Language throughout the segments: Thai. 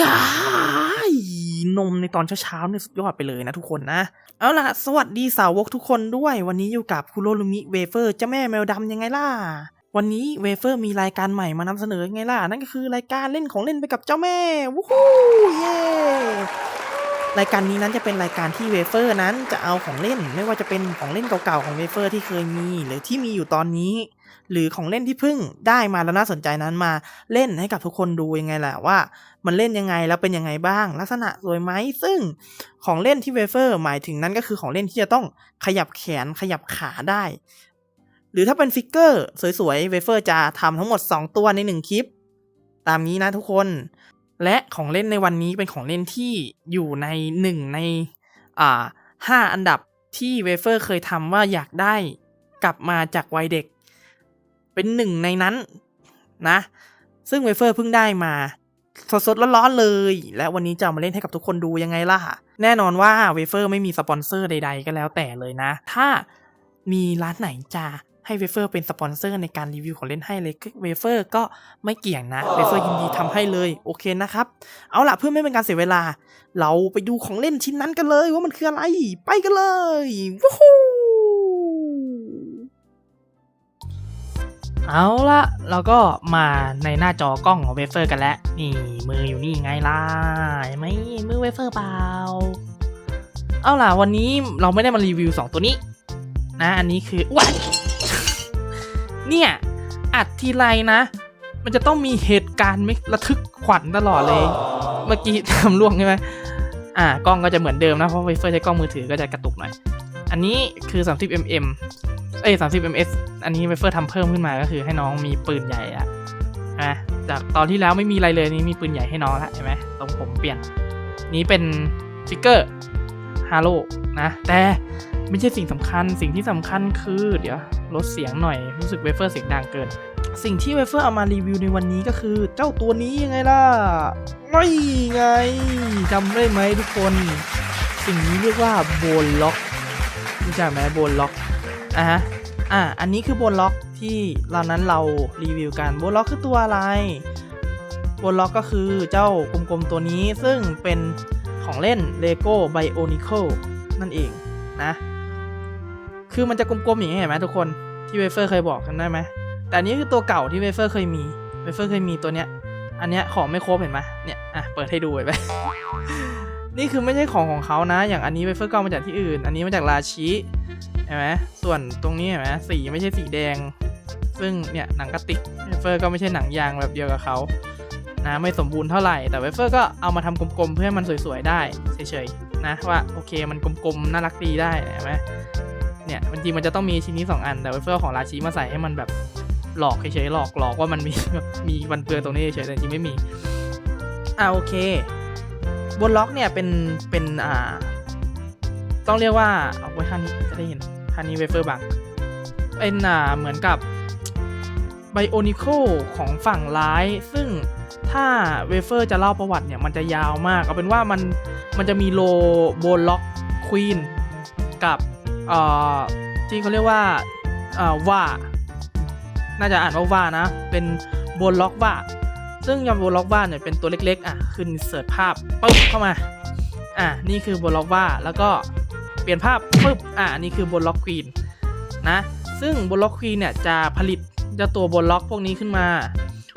ยายนมในตอนเช้าๆเนี่ยสุดยอดไปเลยนะทุกคนนะ เอาล่ะ สวัสดีสาวกทุกคนด้วย วันนี้อยู่กับคุโรลุมิเวเฟอร์เจ้าแม่แมวดำยังไงล่ะ วันนี้เวเฟอร์มีรายการใหม่มานำเสนอยังไงล่ะ นั่นก็คือรายการเล่นของเล่นไปกับเจ้าแม่ วู้ฮู้เย้ รายการนี้นั้นจะเป็นรายการที่เวเฟอร์นั้นจะเอาของเล่น ไม่ว่าจะเป็นของเล่นเก่าๆของเวเฟอร์ที่เคยมี หรือที่มีอยู่ตอนนี้ หรือของเล่นที่เพิ่งได้มาแล้วน่าสนใจนั้นมาเล่นให้กับทุกคนดูยังไงแหละว่า มันเล่นยังไงแล้วเป็นยังไงบ้าง ลักษณะสวยไหมซึ่งของเล่นที่เวเฟอร์หมายถึงนั้นก็คือของเล่นที่จะต้องขยับแขนขยับขาได้ หรือถ้าเป็นฟิกเกอร์สวยๆเวเฟอร์จะทำทั้งหมด 2 ตัวใน 1 คลิป ตามนี้นะทุกคน และของเล่นในวันนี้เป็นของเล่นที่อยู่ในหนึ่งในอ่าห้าอันดับที่เวเฟอร์เคยทำว่าอยากได้กลับมาจากวัยเด็ก เป็นหนึ่งในนั้นนะ ซึ่งเวเฟอร์เพิ่งได้มาสดๆร้อนๆเลย และวันนี้จะามาเล่นให้กับทุกคนดูยังไงล่ะ แน่นอนว่าเวเฟอร์ไม่มีสปอนเซอร์ใด ๆ ก็แล้วแต่เลยนะ ถ้ามีร้านไหนจะ ให้เวเฟอร์เป็นสปอนเซอร์ในการรีวิวของเล่นให้เลยเวเฟอร์ก็ไม่เกี่ยงนะเวเฟอร์ยินดีทำให้เลยโอเคนะครับ เอาล่ะเพื่อไม่เป็นการเสียเวลา เราไปดูของเล่นชิ้นนั้นกันเลยว่ามันคืออะไรไปกันเลยวู้ฮู้เอาละเราก็มาในหน้าจอกล้องของเวเฟอร์กันแล้วนี่มืออยู่นี่ไงล่ะเห็นไหมมือเวเฟอร์เปล่าเอาล่ะวันนี้เราไม่ได้มารีวิว 2 ตัวนี้ นะ อันนี้คือวัด เนี่ย อัดทีไรนะ มันจะต้องมีเหตุการณ์ไม่ระทึกขวัญตลอดเลย เมื่อกี้ทำล่วงใช่ไหมอ่ากล้องก็จะเหมือนเดิมนะ เพราะเวเฟอร์ใช้กล้องมือถือก็จะกระตุกหน่อย อันนี้คือ 30 mm เอ้ย30 ms อันนี้เวเฟอร์ทำเพิ่มขึ้นมาก็คือให้น้องมีปืนใหญ่อะนะจากตอนที่แล้วไม่มีอะไรเลยนี่มีปืนใหญ่ให้น้องละเห็นไหมตรงผมเปลี่ยน นี้เป็นฟิกเกอร์ฮาโลนะ แต่ ไม่ใช่สิ่งสำคัญ สิ่งที่สำคัญคือเดี๋ยวลดเสียงหน่อยรู้สึกเวเฟอร์เสียงดังเกิน สิ่งที่เวเฟอร์เอามารีวิวในวันนี้ก็คือ เจ้าตัวนี้ยังไงล่ะไม่ไงจำได้ไหมทุกคน สิ่งนี้เรียกว่าโบนล็อกรู้จักไหมโบนล็อกอะฮะอะอันนี้คือโบนล็อกที่เรานั้นเรารีวิวกันโบนล็อกคือตัวอะไรโบนล็อกก็คือเจ้ากลมๆตัวนี้ซึ่งเป็นของเล่น LEGO Bionicle นั่นเองนะ คือมันจะกลมๆอย่างนี้เห็นไหมทุกคนที่เวเฟอร์เคยบอกกันได้ไหมแต่อันนี้คือตัวเก่าที่เวเฟอร์เคยมีเวเฟอร์เคยมีตัวเนี้ย อันเนี้ยของไม่ครบเห็นไหมเนี่ยอะเปิดให้ดูเห็นไหมนี่คือไม่ใช่ของของเขานะ อย่างอันนี้เวเฟอร์ก็เอามาจากที่อื่น อันนี้มาจากราชิเห็นไหมส่วนตรงนี้เห็นไหมสีไม่ใช่สีแดง ซึ่งเนี่ยหนังกระติกเวเฟอร์ก็ไม่ใช่หนังยางแบบเดียวกับเขานะไม่สมบูรณ์เท่าไหร่แต่เวเฟอร์ก็เอามาทำกลมๆเพื่อให้มันสวยๆได้เฉยๆนะว่าโอเคมันกลมๆน่ารักดีได้เห็นไหม เนี่ยจริงมันจะต้องมีชิ้นนี้ 2 อัน แต่เวเฟอร์ของราชิมาใส่ให้มันแบบหลอกเฉยๆหลอกหลอกว่ามันมีแบบมีวันเปลือตรงนี้เฉยๆแต่จริงไม่มีอ่าโอเคบนล็อกเนี่ยเป็นเป็นอ่า ต้องเรียกว่าเอาไว้ท่านี้จะได้เห็นท่านี้เวเฟอร์บังเป็นอ่าเหมือนกับไบโอนิโคของฝั่งร้าย ซึ่งถ้าเวเฟอร์จะเล่าประวัติเนี่ย มันจะยาวมาก เอาเป็นว่ามันมันจะมีโลโบนล็อกควีนกับ อ่อที่เขาเรียกว่าอ่อว่า น่าจะอ่านว่าว่านะ เป็นบนล็อกว่า ซึ่งยำบนล็อกว่าเนี่ยเป็นตัวเล็กๆ อะ ขึ้นเสิร์ชภาพปึ๊บเข้ามา อะนี่คือบนล็อกว่า แล้วก็เปลี่ยนภาพปึ๊บ อะนี่คือบนล็อกควีนนะ ซึ่งบนล็อกควีนเนี่ยจะผลิตเจ้าตัวบนล็อกพวกนี้ขึ้นมา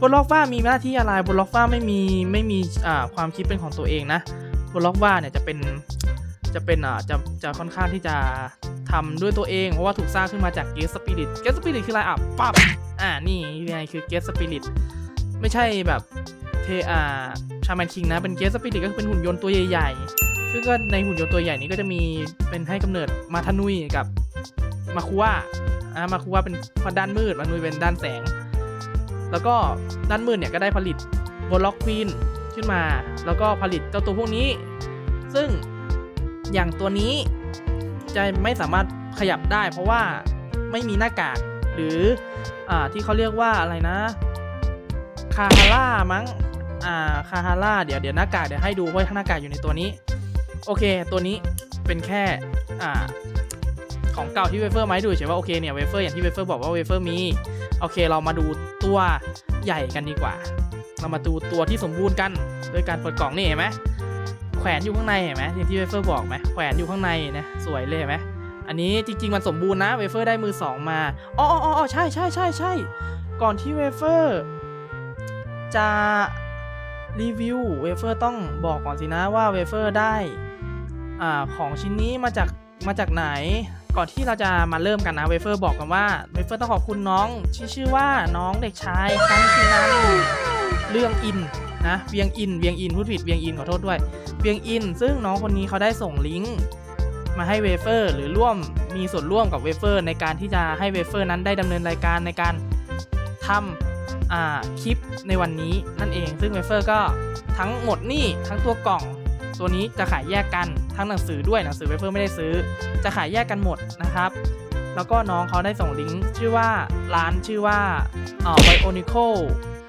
บนล็อกว่ามีหน้าที่อะไรบนล็อกว่าไม่มีไม่มีอ่าความคิดเป็นของตัวเองนะบนล็อกว่าเนี่ยจะเป็นจะเป็นอ่าจะจะค่อนข้างที่จะ ทำด้วยตัวเอง เพราะว่าถูกสร้างขึ้นมาจากเกสสปิริตเกสสปิริตคืออะไรอะปั๊บอ่านี่ไงคือเกสสปิริตไม่ใช่แบบเทอาชาแมนคิงนะ เป็นเกสสปิริตก็คือเป็นหุ่นยนต์ตัวใหญ่ๆซึ่งก็ในหุ่นยนต์ตัวใหญ่นี้ก็จะมีเป็นให้กำเนิดมาทานุยกับมาคุวะอ่ามาคุวะเป็นด้านมืดมานุยเป็นด้านแสง แล้วก็ด้านมืดเนี่ยก็ได้ผลิตบล็อกควีนขึ้นมา แล้วก็ผลิตเจ้าตัวพวกนี้ ซึ่งอย่างตัวนี้ จะไม่สามารถขยับได้ เพราะว่าไม่มีหน้ากากหรืออที่เขาเรียกว่าอะไรนะคาฮาร่ามั้งอ่าคาฮาร่าเดี๋ยวเดี๋ยวหน้ากากเดี๋ยวให้ดูว่าหน้ากากอยู่ในตัวนี้ โอเค ตัวนี้เป็นแค่อ่าของเก่าที่เวเฟอร์มาให้ดูเฉยว่าโอเคเนี่ยเวเฟอร์อย่างที่เวเฟอร์บอกว่าเวเฟอร์มีโอเคเรามาดูตัวใหญ่กันดีกว่า เรามาดูตัวที่สมบูรณ์กัน โดยการเปิดกล่องนี่เห็นไหม แขวนอยู่ข้างในเห็นไหมอย่างที่เวเฟอร์บอกไหมแขวนอยู่ข้างในนะสวยเลยเห็นไหมอันนี้จริง ๆ มันสมบูรณ์นะเวเฟอร์ได้มือสองมาอ๋ออ๋ออ๋อใช่ใช่ใช่ใช่ก่อนที่เวเฟอร์จะรีวิวเวเฟอร์ต้องบอกก่อนสินะว่าเวเฟอร์ได้อ่าของชิ้นนี้มาจากมาจากไหน ก่อนที่เราจะมาเริ่มกันนะเวเฟอร์บอกกันว่าเวเฟอร์ต้องขอบคุณน้องที่อชื่อว่าน้องเด็กชายคันชินันเรื่องอิน นะเวียงอินเวียงอินพูดผิดเวียงอินขอโทษด้วยเวียงอิน ซึ่งน้องคนนี้เขาได้ส่งลิงก์มาให้เวเฟอร์หรือร่วมมีส่วนร่วมกับเวเฟอร์ ในการที่จะให้เวเฟอร์นั้นได้ดำเนินรายการในการทำอ่าคลิปในวันนี้นั่นเอง ซึ่งเวเฟอร์ก็ทั้งหมดนี่ทั้งตัวกล่อง ตัวนี้จะขายแยกกันทั้งหนังสือด้วยหนังสือเวเฟอร์ไม่ได้ซื้อ จะขายแยกกันหมดนะครับ แล้วก็น้องเขาได้ส่งลิงก์ชื่อว่าร้านชื่อว่าไบโอนิโค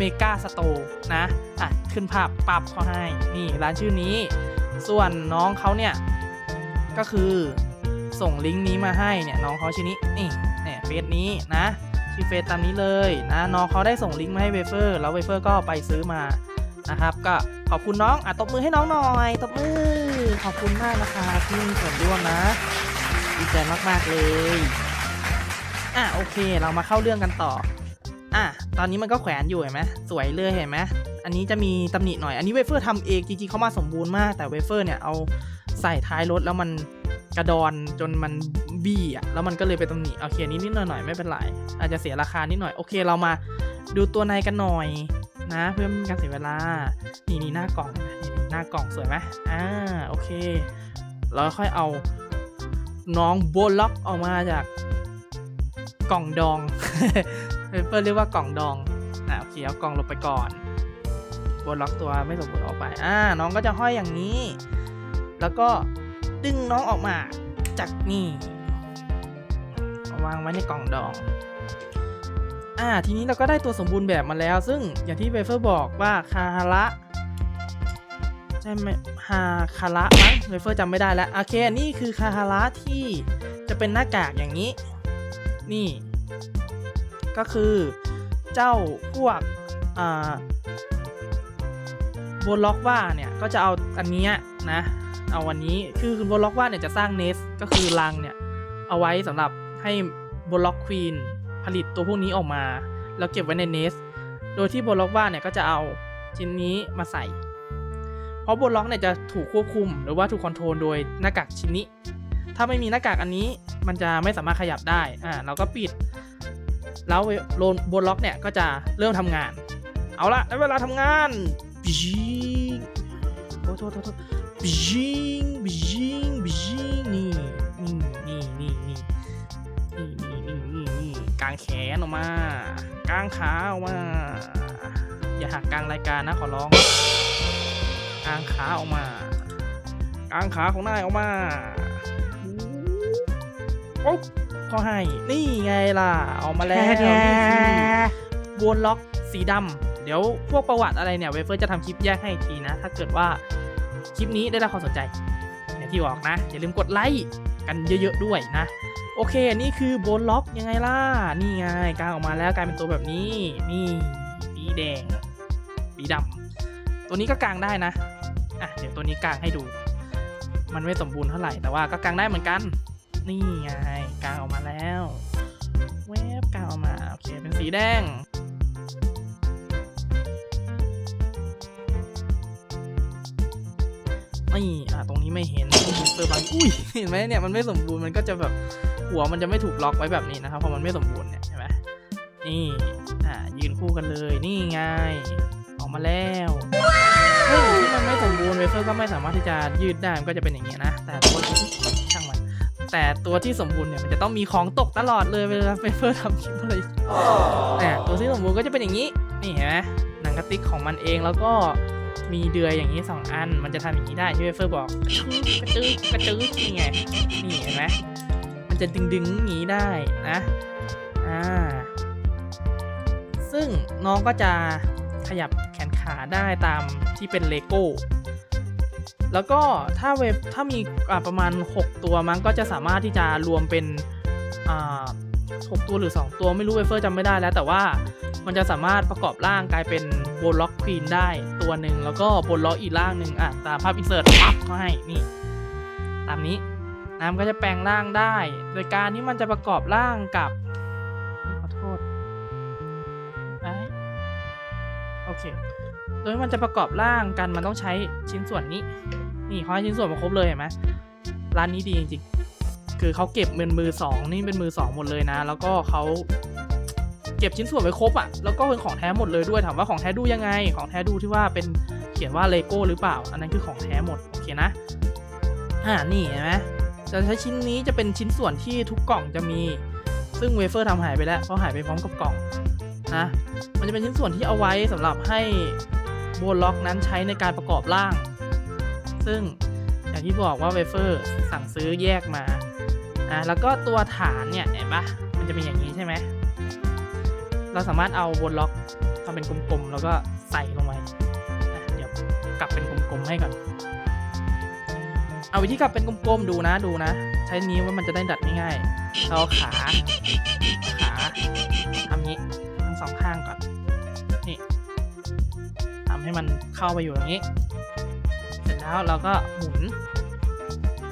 เอ่อ Bionicle Mega Store นะอะขึ้นภาพปับเขาให้นี่ร้านชื่อนี้ ส่วนน้องเขาเนี่ยก็คือส่งลิงก์นี้มาให้เนี่ยน้องเขาชื่อนี้นี่เนี่ยเฟซนี้นะชื่อเฟซตามนี้เลยนะน้องเขาได้ส่งลิงก์มาให้เวเฟอร์แล้วเวเฟอร์ก็ไปซื้อมานะครับ ก็ขอบคุณน้องอะตบมือให้น้องหน่อยตบมือขอบคุณมากนะคะที่มีส่วนร่วมนะดีใจมากๆเลยอะโอเค เรามาเข้าเรื่องกันต่อ ตอนนี้มันก็แขวนอยู่เห็นไหมสวยเลยเห็นไหมอันนี้จะมีตำหนิหน่อย อันนี้เวเฟอร์ทำเองจริงๆเขามาสมบูรณ์มาก แต่เวเฟอร์เนี่ยเอาใส่ท้ายรถแล้วมันกระดอนจนมันบี้อะแล้วมันก็เลยไปตำหนิโอเคนิดนิดหน่อยไม่เป็นไรอาจจะเสียราคานิดหน่อยโอเคเรามาดูตัวในกันหน่อยนะเพื่อไม่การเสียเวลา นี่นี่หน้ากล่องนี่นี่หน้ากล่องสวยไหมอ่าโอเคแล้วค่อยเอาน้องโบล็อกออกมาจากกล่องดอง เปเปอร์เรียกว่ากล่องดองอะโอเคเอากล่องลงไปก่อนโบล็อกตัวไม่สมบูรณ์ออกไป อ่า น้องก็จะห้อยอย่างนี้ แล้วก็ดึงน้องออกมาจากนี่วางไว้ในกล่องดอง อ่า ทีนี้เราก็ได้ตัวสมบูรณ์แบบมาแล้ว ซึ่งอย่างที่เบเฟอร์บอกว่าคาฮาระใช่ไหมฮาคาระมั้งเบเฟอร์จำไม่ได้แล้ว โอเค นี่คือคาฮาระที่จะเป็นหน้ากากอย่างนี้ นี่ ก็คือเจ้าพวกอ่าโบล็อกว่าเนี่ยก็จะเอาอันนี้นะเอาวันนี้คือโบล็อกว่าเนี่ยจะสร้างเนสก็คือรังเนี่ยเอาไว้สำหรับให้โบล็อกควีนผลิตตัวพวกนี้ออกมา แล้วเก็บไว้ในเนสโดยที่โบล็อกว่าเนี่ยก็จะเอาชิ้นนี้มาใส่ เพราะโบล็อกเนี่ยจะถูกควบคุมหรือว่าถูกคอนโทรลโดยหน้ากากชิ้นนี้ ถ้าไม่มีหน้ากากอันนี้มันจะไม่สามารถขยับได้อ่าเราก็ปิด แล้วโลนบนล็อกเนี่ยก็จะเริ่มทำงาน เอาละได้เวลาทำงานบิชิงโทษโทษโทษบิชิงบิชิงบิชิงนี่นี่นี่นี่นี่นี่นี่นี่นี่นี่กางแขนออกมากางขาออกมา อย่าหักกลางรายการนะขอร้องกางขาออกมากางขาของนายออกมาปุ๊ เขาให้ นี่ไงล่ะออกมาแล้วนี่คือวนล็อกสีดำเดี๋ยวพวกประวัติอะไรเนี่ยเวเฟอร์จะทำคลิปแยกให้อีกทีนะ ถ้าเกิดว่าคลิปนี้ได้รับความสนใจอย่างที่บอกนะ อย่าลืมกดไลค์กันเยอะๆด้วยนะ โอเค นี่คือโบนล็อกยังไงล่ะ นี่ไงกางออกมาแล้วกลายเป็นตัวแบบนี้ นี่สีแดงสีดำตัวนี้ก็กางได้นะอะเดี๋ยวตัวนี้กางให้ดู มันไม่สมบูรณ์เท่าไหร่แต่ว่าก็กางได้เหมือนกัน นี่ไงกางออกมาแล้วแวบกางออกมาโอเคเป็นสีแดงนี่อะตรงนี้ไม่เห็นเปิดบางอุ้ยเห็นไหมเนี่ยมันไม่สมบูรณ์มันก็จะแบบหัวมันจะไม่ถูกล็อกไว้แบบนี้นะครับเพราะมันไม่สมบูรณ์เนี่ยเห็นไหมนี่อ่ายืนคู่กันเลยนี่ไงออกมาแล้วซึ่งที่มันไม่สมบูรณ์เวเฟอร์ก็ไม่สามารถที่จะยืดได้มันก็จะเป็นอย่างนี้ยนะแต่ตัวที่ช่างมัน แต่ตัวที่สมบูรณ์เนี่ยมันจะต้องมีของตกตลอดเลยเวลาเฟเฟอร์ทำคลิปอะไรนี่ตัวที่สมบูรณ์ก็จะเป็นอย่างนี้นี่เห็นไหมหนังกระติกของมันเองแล้วก็มีเดือยอย่างนี้สองอัน มันจะทำอย่างนี้ได้ที่เวเฟอร์บอกกระจื้อกระจื้อนี่ไงนี่เห็นไหมมันจะดึงดึงงนี้ได้นะอ่าซึ่งน้องก็จะขยับแขนขาได้ตามที่เป็นเลโก้ แล้วก็ถ้าเว็บถ้ามีประมาณ 6 ตัวมั้งก็จะสามารถที่จะรวมเป็นหกตัวหรือ 2 ตัวไม่รู้เวเฟอร์จำไม่ได้แล้ว แต่ว่ามันจะสามารถประกอบร่างกลายเป็นโบล็อกควีนได้ตัวหนึ่งแล้วก็โบล็อกอีกร่างหนึ่งอะตามภาพอินเสิร์ตปั๊บเขาให้นี่ตามนี้น้ำก็จะแปลงร่างได้ โดยการที่มันจะประกอบร่างกับขอโทษอโอเค โดยมันจะประกอบร่างกันมันต้องใช้ชิ้นส่วนนี้ นี่เขาให้ชิ้นส่วนมาครบเลยเห็นไหมร้านนี้ดีจริงๆ คือเขาเก็บเงินมือสองนี่เป็นมือสองหมดเลยนะ แล้วก็เขาเก็บชิ้นส่วนไว้ครบอะ่ะ แล้วก็เป็นของแท้หมดเลยด้วยถามว่าของแท้ดูยังไง ของแท้ดูที่ว่าเป็นเขียนว่าเลโก้หรือเปล่า อันนั้นคือของแท้หมดโอเคนะอ่านี่เห็นไหมจะใช้ชิ้นนี้จะเป็นชิ้นส่วนที่ทุกกล่องจะมี ซึ่งเวเฟอร์ทำหายไปแล้วเพราะหายไปพร้อมกับกล่องนะมันจะเป็นชิ้นส่วนที่เอาไว้สำหรับให้ โบล็อกนั้นใช้ในการประกอบร่าง ซึ่งอย่างที่บอกว่าเวเฟอร์สั่งซื้อแยกมาอะแล้วก็ตัวฐานเนี่ยเห็นปะมันจะเป็นอย่างนี้ใช่ไหมเราสามารถเอาโบล็อกทำเป็นกลมๆ แล้วก็ใส่ลงไปเดี๋ยวกลับเป็นกลมๆให้ก่อนเอาวิธีกลับเป็นกลมๆดูนะดูนะ ใช้นิ้วว่ามันจะได้ดัดง่ายๆเราเอาขาขาทำนี้ทั้งสองข้างก่อน ให้มันเข้าไปอยู่อย่างนี้ เสร็จแล้วเราก็หมุน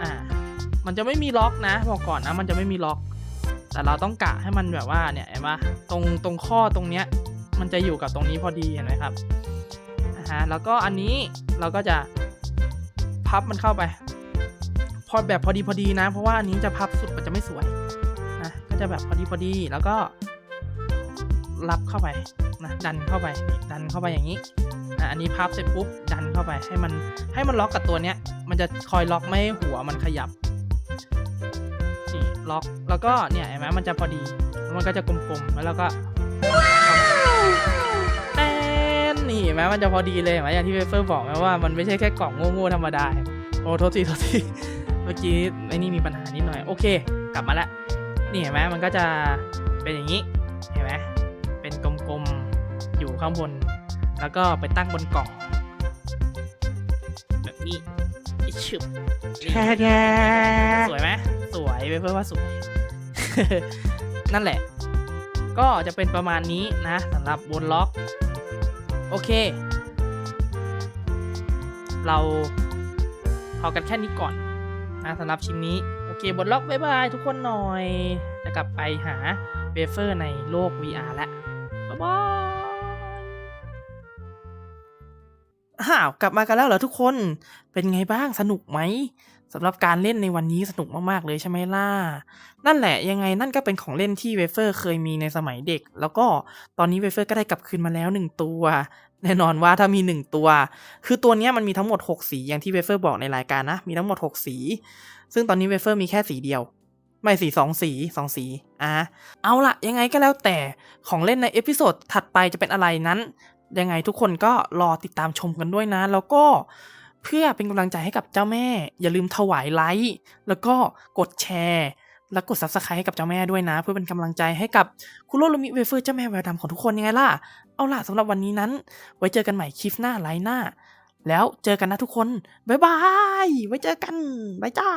อ่า มันจะไม่มีล็อกนะบอกก่อนนะมันจะไม่มีล็อก แต่เราต้องกะให้มันแบบว่าเนี่ยเห็นปะตรงตรงข้อตรงเนี้ย มันจะอยู่กับตรงนี้พอดีเห็นไหมครับอ่าฮะแล้วก็อันนี้เราก็จะพับมันเข้าไป พอแบบพอดีพอดีนะ เพราะว่าอันนี้จะพับสุดมันจะไม่สวยนะก็จะแบบพอดีพอดีแล้วก็ รับเข้าไปนะดันเข้าไปดันเข้าไปอย่างนี้อะอันนี้พับเสร็จปุ๊บดันเข้าไปให้มันให้มันล็อกกับตัวเนี้ยมันจะคอยล็อกไม่ให้หัวมันขยับนี่ล็อกแล้วก็เนี่ยเห็นไหมมันจะพอดีมันก็จะกลมๆแล้วเราก็แอนนี่เห็นไหมมันจะพอดีเลยเห็นไหมอย่างที่เวเฟอร์บอกไหมว่ามันไม่ใช่แค่กล่องโง่ๆธรรมดาโอ้โทษทีโทษทีเมื่อกี้ไอ้นี่มีปัญหานิดหน่อยโอเค กลับมาแล้วนี่เห็นไหมมันก็จะเป็นอย่างนี้ อยู่ข้างบน แล้วก็ไปตั้งบนกล่อง แบบนี้อิชึบนี่สวยไหมสวยเวเฟอร์ว่าสวย นั่นแหละ ก็จะเป็นประมาณนี้นะสำหรับบนล็อก โอเค เราพอกันแค่นี้ก่อนนะสำหรับชิ้นนี้ โอเคบนล็อกบ๊ายบายทุกคนหน่อย จะกลับไปหาเวเฟอร์ในโลก VR แล้วบ๊ายบาย อ้าวกลับมากันแล้วเหรอทุกคน เป็นไงบ้างสนุกไหมสำหรับการเล่นในวันนี้สนุกมากๆเลยใช่ไหมล่ะ นั่นแหละยังไงนั่นก็เป็นของเล่นที่เวเฟอร์เคยมีในสมัยเด็ก แล้วก็ตอนนี้เวเฟอร์ก็ได้กลับคืนมาแล้วหนึ่งตัว แน่นอนว่าถ้ามีหนึ่งตัว คือตัวนี้มันมีทั้งหมด 6 สีอย่างที่เวเฟอร์บอกในรายการนะ มีทั้งหมด 6 สี ซึ่งตอนนี้เวเฟอร์มีแค่สีเดียวไม่สีสองสีสองสีอะเอาละยังไงก็แล้วแต่ของเล่นในเอพิโซดถัดไปจะเป็นอะไรนั้น ยังไงทุกคนก็รอติดตามชมกันด้วยนะ แล้วก็เพื่อเป็นกำลังใจให้กับเจ้าแม่ อย่าลืมถวายไลค์แล้วก็กดแชร์และกด subscribe ให้กับเจ้าแม่ด้วยนะ เพื่อเป็นกำลังใจให้กับคุณโรโรมิเวเฟอร์เจ้าแม่แววดำของทุกคนยังไงล่ะ เอาล่ะสำหรับวันนี้นั้น ไว้เจอกันใหม่คลิปหน้าไลน์หน้า แล้วเจอกันนะทุกคน บ๊ายบาย ไว้เจอกัน บ๊ายจ้า